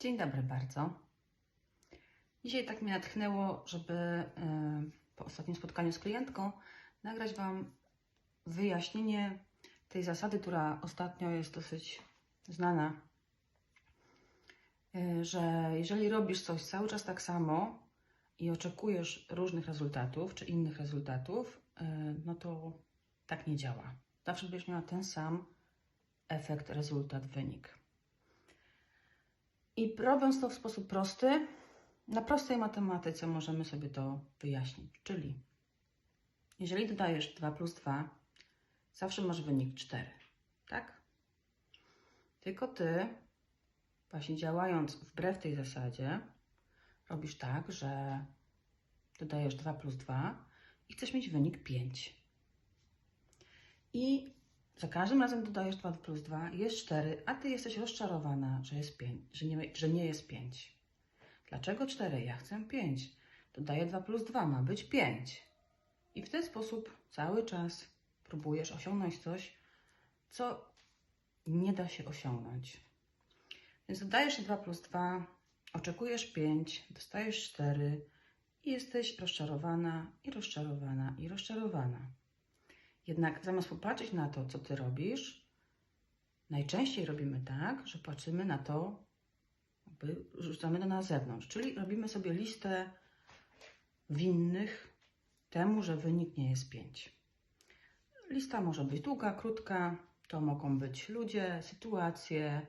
Dzień dobry bardzo. Dzisiaj tak mnie natchnęło, żeby y, po ostatnim spotkaniu z klientką nagrać Wam wyjaśnienie tej zasady, która ostatnio jest dosyć znana, Y, że jeżeli robisz coś cały czas tak samo i oczekujesz różnych rezultatów czy innych rezultatów, y, no to tak nie działa. Zawsze będziesz miała ten sam efekt, rezultat, wynik. I robiąc to w sposób prosty, na prostej matematyce możemy sobie to wyjaśnić. Czyli jeżeli dodajesz 2 plus 2, zawsze masz wynik 4, tak? Tylko ty, właśnie działając wbrew tej zasadzie, robisz tak, że dodajesz 2 plus 2 i chcesz mieć wynik 5. I za każdym razem dodajesz 2 plus 2, jest 4, a ty jesteś rozczarowana, że, jest 5, że, nie, że nie jest 5. Dlaczego 4? Ja chcę 5. Dodaję 2 plus 2, ma być 5. I w ten sposób cały czas próbujesz osiągnąć coś, co nie da się osiągnąć. Więc dodajesz 2 plus 2, oczekujesz 5, dostajesz 4 i jesteś rozczarowana, i rozczarowana, i rozczarowana. Jednak zamiast popatrzeć na to, co ty robisz, najczęściej robimy tak, że patrzymy na to, jakby rzucamy to na zewnątrz, czyli robimy sobie listę winnych temu, że wynik nie jest 5. Lista może być długa, krótka, to mogą być ludzie, sytuacje,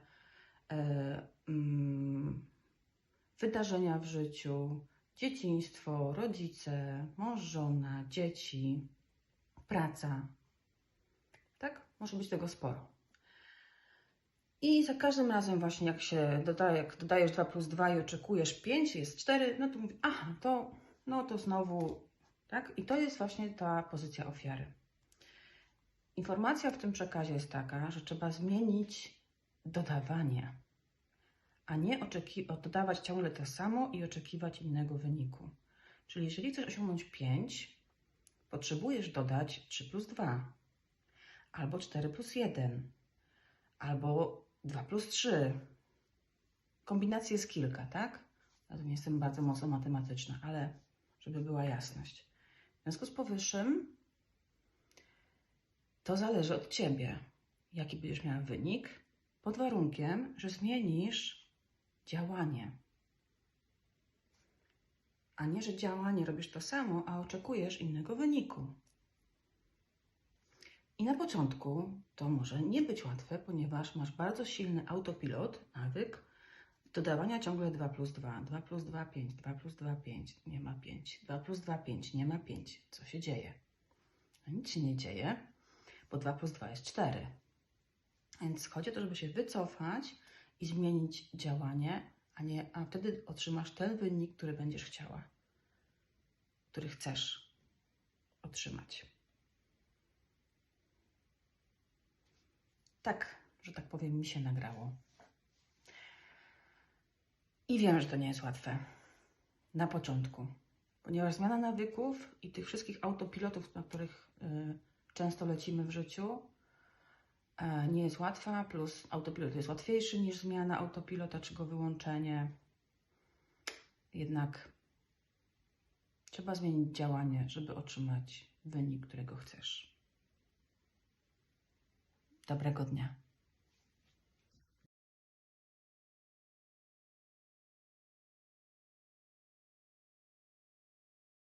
e, mm, wydarzenia w życiu, dzieciństwo, rodzice, mąż, żona, dzieci, praca. Tak? Może być tego sporo. I za każdym razem właśnie jak się dodaje, jak dodajesz 2 plus 2 i oczekujesz 5, jest 4, no to mówisz, aha, to, no to znowu, tak? I to jest właśnie ta pozycja ofiary. Informacja w tym przekazie jest taka, że trzeba zmienić dodawanie, a nie dodawać ciągle to samo i oczekiwać innego wyniku. Czyli jeżeli chcesz osiągnąć 5, potrzebujesz dodać 3 plus 2, albo 4 plus 1, albo 2 plus 3. Kombinacji jest kilka, tak? Ja tu nie jestem bardzo mocno matematyczna, ale żeby była jasność. W związku z powyższym, to zależy od Ciebie, jaki będziesz miała wynik, pod warunkiem, że zmienisz działanie. A nie, że działanie robisz to samo, a oczekujesz innego wyniku. I na początku to może nie być łatwe, ponieważ masz bardzo silny autopilot, nawyk dodawania ciągle 2 plus 2, 2 plus 2, 5, 2 plus 2, 5, nie ma 5, 2 plus 2, 5, nie ma 5. Co się dzieje? No nic się nie dzieje, bo 2 plus 2 jest 4. Więc chodzi o to, żeby się wycofać i zmienić działanie, a, nie, a wtedy otrzymasz ten wynik, który będziesz chciała, który chcesz otrzymać. Tak, że tak powiem, mi się nagrało. I wiem, że to nie jest łatwe na początku, ponieważ zmiana nawyków i tych wszystkich autopilotów, na których y, często lecimy w życiu, nie jest łatwa, plus autopilot jest łatwiejszy niż zmiana autopilota czy go wyłączenie. Jednak trzeba zmienić działanie, żeby otrzymać wynik, którego chcesz. Dobrego dnia.